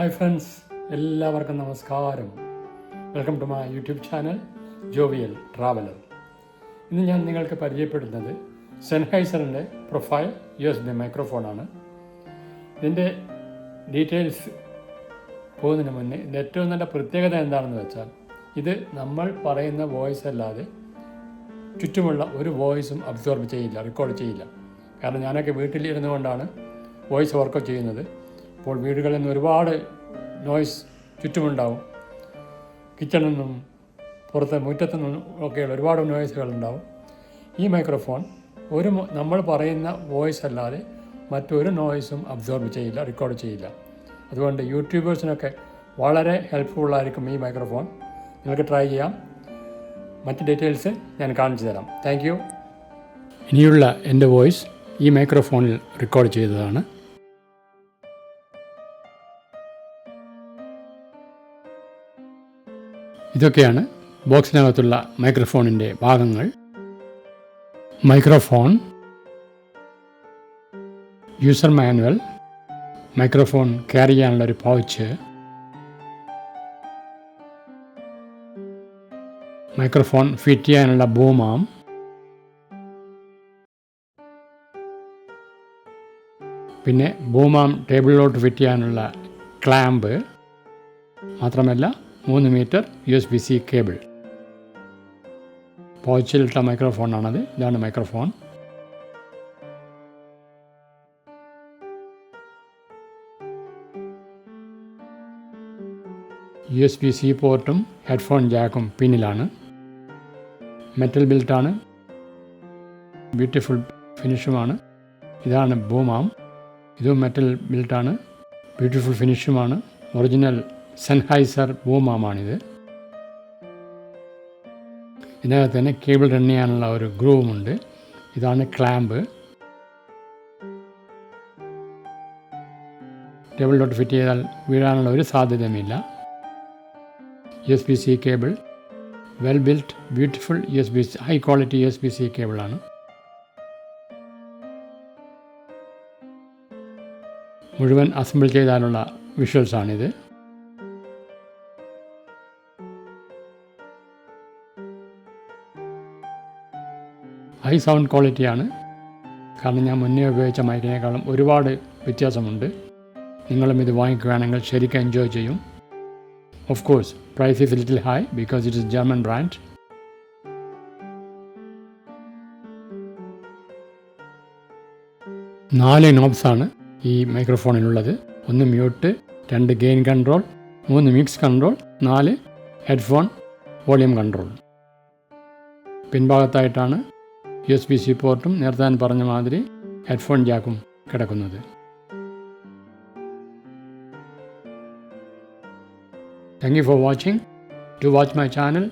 Hi friends എല്ലാവർക്കും നമസ്കാരം. Welcome to my YouTube channel jovial traveller ഇന്ന് ഞാൻ നിങ്ങൾക്ക് പരിചയപ്പെടുന്നത് സെൻഹൈസറിന്റെ പ്രൊഫൈൽ യു എസ് ബി മൈക്രോഫോണാണ് ഇതിന്റെ ഡീറ്റെയിൽസ് പോകുന്നതിന് മുന്നേ ഇതിന്റെ ഏറ്റവും നല്ല പ്രത്യേകത എന്താണെന്ന് വെച്ചാൽ ഇത് നമ്മൾ പറയുന്ന വോയിസ് അല്ലാതെ ചുറ്റുമുള്ള ഒരു വോയിസും അബ്സോർബ് ചെയ്യില്ല റെക്കോർഡ് ചെയ്യില്ല. കാരണം ഞാനൊക്കെ വീട്ടിലിരുന്നുകൊണ്ടാണ് വോയിസ് വർക്കൗട്ട് ചെയ്യുന്നത്. ഇപ്പോൾ വീടുകളിൽ നിന്ന് ഒരുപാട് നോയ്സ് ചുറ്റുമുണ്ടാവും. കിച്ചണിൽ നിന്നും പുറത്ത് മുറ്റത്തു നിന്നും ഒക്കെയുള്ള ഒരുപാട് നോയ്സുകൾ ഉണ്ടാവും ഈ മൈക്രോഫോൺ ഒരു നമ്മൾ പറയുന്ന വോയിസ് അല്ലാതെ മറ്റൊരു നോയ്സും അബ്സോർബ് ചെയ്യില്ല റെക്കോർഡ് ചെയ്യില്ല. അതുകൊണ്ട് യൂട്യൂബേഴ്സിനൊക്കെ വളരെ ഹെൽപ്ഫുള്ളായിരിക്കും ഈ മൈക്രോഫോൺ നിങ്ങൾക്ക് ട്രൈ ചെയ്യാം. മറ്റ് ഡീറ്റെയിൽസ് ഞാൻ കാണിച്ചു തരാം. താങ്ക് ഇനിയുള്ള എന്റെ വോയിസ് ഈ മൈക്രോഫോണിൽ റെക്കോർഡ് ചെയ്തതാണ്. ഇതൊക്കെയാണ് ബോക്സിനകത്തുള്ള മൈക്രോഫോണിന്റെ ഭാഗങ്ങൾ. Microphone user manual microphone carry ചെയ്യാനുള്ള ഒരു പൗച്ച് മൈക്രോഫോൺ ഫിറ്റ് ചെയ്യാനുള്ള ബൂമാം പിന്നെ ബൂമാം ടേബിളിലോട്ട് ഫിറ്റ് ചെയ്യാനുള്ള ക്ലാമ്പ് മാത്രമല്ല മൂന്ന് metre U S B C cable പോച്ചിലിട്ട മൈക്രോഫോണാണത് ഇതാണ് microphone U S B C പോർട്ടും headphone ജാക്കും പിന്നിലാണ്. മെറ്റൽ ബിൽറ്റാണ് ബ്യൂട്ടിഫുൾ ഫിനിഷുമാണ് ഇതാണ് ബൂമാം ഇതും മെറ്റൽ ബിൽറ്റാണ് ബ്യൂട്ടിഫുൾ ഫിനിഷുമാണ് ഒറിജിനൽ സെൻഹൈസർ ബൂമാണിത് ഇതിനകത്ത് തന്നെ കേബിൾ റൺ ചെയ്യാനുള്ള ഒരു ഗ്രൂവുമുണ്ട് ഇതാണ് ക്ലാമ്പ് ടേബിളിലോട്ട് ഫിറ്റ് ചെയ്താൽ വീഴാനുള്ള ഒരു സാധ്യതയുമില്ല. U S B C cable well built beautiful U S B C high quality U S B C കേബിളാണ് മുഴുവൻ അസംബിൾ ചെയ്താലുള്ള വിഷ്വൽസാണിത് ഹൈ സൗണ്ട് ക്വാളിറ്റിയാണ്. കാരണം ഞാൻ മുന്നേ ഉപയോഗിച്ച മൈക്കിനേക്കാളും ഒരുപാട് വ്യത്യാസമുണ്ട്. നിങ്ങളും ഇത് വാങ്ങിക്കുകയാണെങ്കിൽ ശരിക്കും എൻജോയ് ചെയ്യും. Of course price is little high because it is German brand നാല് നോബ്സാണ് ഈ മൈക്രോഫോണിലുള്ളത്. ഒന്ന് മ്യൂട്ട് രണ്ട് ഗെയിൻ കൺട്രോൾ മൂന്ന് മിക്സ് കൺട്രോൾ നാല് ഹെഡ്ഫോൺ വോളിയം കൺട്രോൾ പിൻഭാഗത്തായിട്ടാണ് യു എസ് ബി സി പോർട്ടും നേരത്തെ ഞാൻ പറഞ്ഞ മാതിരി ഹെഡ്ഫോൺ ജാക്കും കിടക്കുന്നത്. Thank you for watching to watch my channel